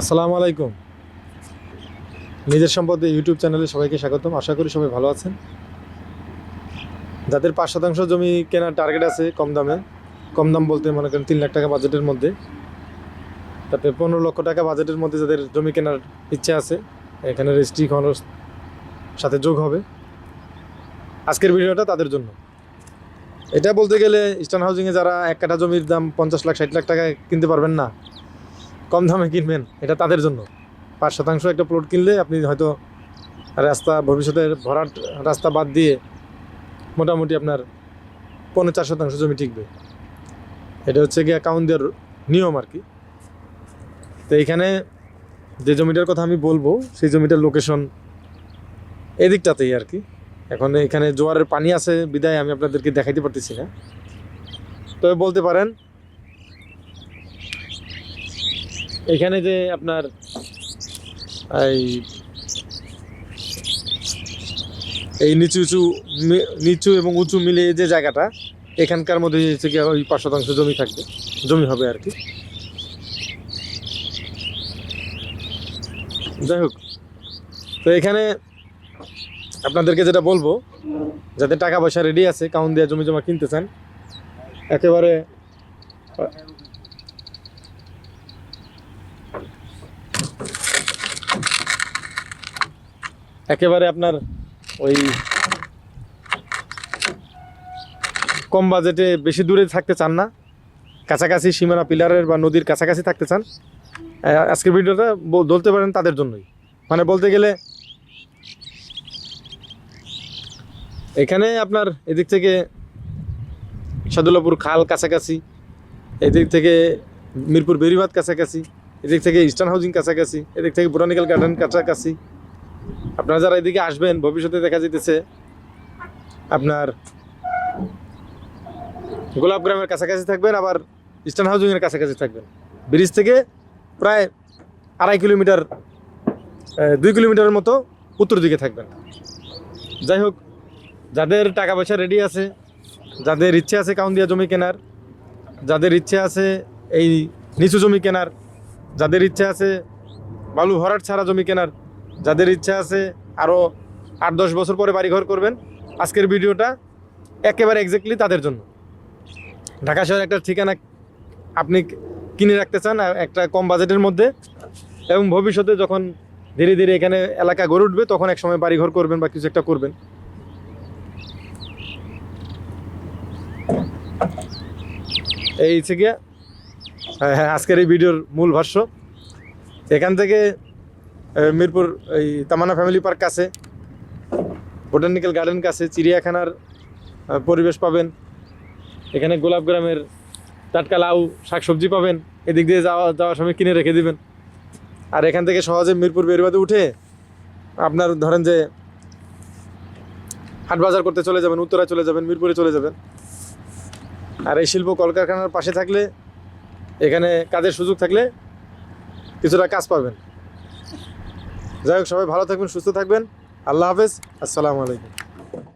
আসসালামু আলাইকুম। নিজের সম্পদে ইউটিউব চ্যানেলে সবাইকে স্বাগতম। আশা করি সবাই ভালো আছেন। যাদের পাঁচ শতাংশ জমি কেনার টার্গেট আছে কম দামে, কম দাম বলতে মনে করেন তিন লাখ টাকা বাজেটের মধ্যে, তাতে পনেরো লক্ষ টাকা বাজেটের মধ্যে যাদের জমি কেনার ইচ্ছা আছে, এখানে রেজিস্ট্রি খরচ সাথে যোগ হবে। আজকের ভিডিওটা তাদের জন্য। এটা বলতে গেলে ইস্টার্ন হাউজিংয়ে যারা এক কাঠা জমির দাম পঞ্চাশ লাখ, ষাট লাখ টাকায় কিনতে পারবেন না কম দামে কিনবেন, এটা তাদের জন্য। পাঁচ শতাংশ একটা প্লট কিনলে আপনি হয়তো রাস্তা, ভবিষ্যতের ভরাট রাস্তা বাদ দিয়ে মোটামুটি আপনার পনেরো চার শতাংশ জমি টিকবে। এটা হচ্ছে গিয়ে অ্যাকাউন্ট দেওয়ার নিয়ম আর কি। তো এইখানে যে জমিটার কথা আমি বলব, সেই জমিটার লোকেশন এদিকটাতেই আর কি। এখন এখানে জোয়ারের পানি আছে, বিদায় আমি আপনাদেরকে দেখাইতে পারতেছি না। তবে বলতে পারেন এখানে যে আপনার এই এই নিচু উঁচু নিচু এবং উঁচু মিলে যে জায়গাটা, এখানকার মধ্যে হচ্ছে কি ওই পাঁচ শতাংশ জমি থাকবে, জমি হবে আর কি। যাই হোক, তো এখানে আপনাদেরকে যেটা বলব, যাতে টাকা পয়সা রেডি আছে কাউন্ট দিয়ে জমি জমা কিনতে চান, একেবারে একেবারে আপনার ওই কম বাজেটে বেশি দূরে থাকতে চান না। কাছাকাছি সীমানা পিলারের বা নদীর কাছাকাছি থাকতে চান। আজকের ভিডিওটা বলতে পারেন তাদের জন্যই। মানে বলতে গেলে এখানে আপনার এদিক থেকে সাদুল্লাপুর খাল কাছাকাছি, এদিক থেকে মিরপুর বেরিবাদ কাছাকাছি, এদিক থেকে ইস্টার্ন হাউজিং কাছাকাছি, এদিক থেকে বোটানিক্যাল গার্ডেন কাছাকাছি আপনারা যারা এদিকে আসবেন, ভবিষ্যতে দেখা যেতেছে আপনার গোলাপ গ্রামের কাছাকাছি থাকবেন, আবার ইস্টার্ন হাউজিংয়ের কাছাকাছি থাকবেন। ব্রিজ থেকে প্রায় আড়াই কিলোমিটার দুই কিলোমিটারের মতো উত্তর দিকে থাকবেন। যাই হোক, যাদের টাকা পয়সা রেডি আছে, যাদের ইচ্ছে আছে কাউন দিয়া জমি কেনার, যাদের ইচ্ছে আছে এই নিচু জমি কেনার, যাদের ইচ্ছে আছে বালু ভরাট ছাড়া জমি কেনার যাদের ইচ্ছা আছে আরও আট দশ বছর পরে বাড়িঘর করবেন আজকের ভিডিওটা একেবারে এক্স্যাক্টলি তাদের জন্য। ঢাকা শহরে একটা ঠিকানা আপনি কিনে রাখতে চান একটা কম বাজেটের মধ্যে এবং ভবিষ্যতে যখন ধীরে ধীরে এখানে এলাকা গড়ে উঠবে তখন এক সময় বাড়িঘর করবেন বা কিছু একটা করবেন। এই হচ্ছে গিয়া হ্যাঁ, হ্যাঁ, আজকের এই ভিডিওর মূল ভাষ্য। এখান থেকে মিরপুর এই তামান্না ফ্যামিলি পার্ক কাছে, বোটানিক্যাল গার্ডেন কাছে, চিড়িয়াখানার পরিবেশ পাবেন। এখানে গোলাপ গ্রামের টাটকা লাউ, শাকসবজি পাবেন। এদিক দিয়ে যাওয়া, যাওয়ার সময় কিনে রেখে দিবেন। আর এখান থেকে সহজে মিরপুর বেরবাদে উঠে আপনার ধরেন যে হাট বাজার করতে চলে যাবেন, উত্তরায় চলে যাবেন, মিরপুরে চলে যাবেন। আর এই শিল্প কলকারখানার পাশে থাকলে, এখানে কাজের সুযোগ থাকলে কিছুটা কাজ পাবেন। যাই হোক সবাই ভালো থাকবেন সুস্থ থাকবেন। আল্লাহ হাফেজ আসসালামু আলাইকুম।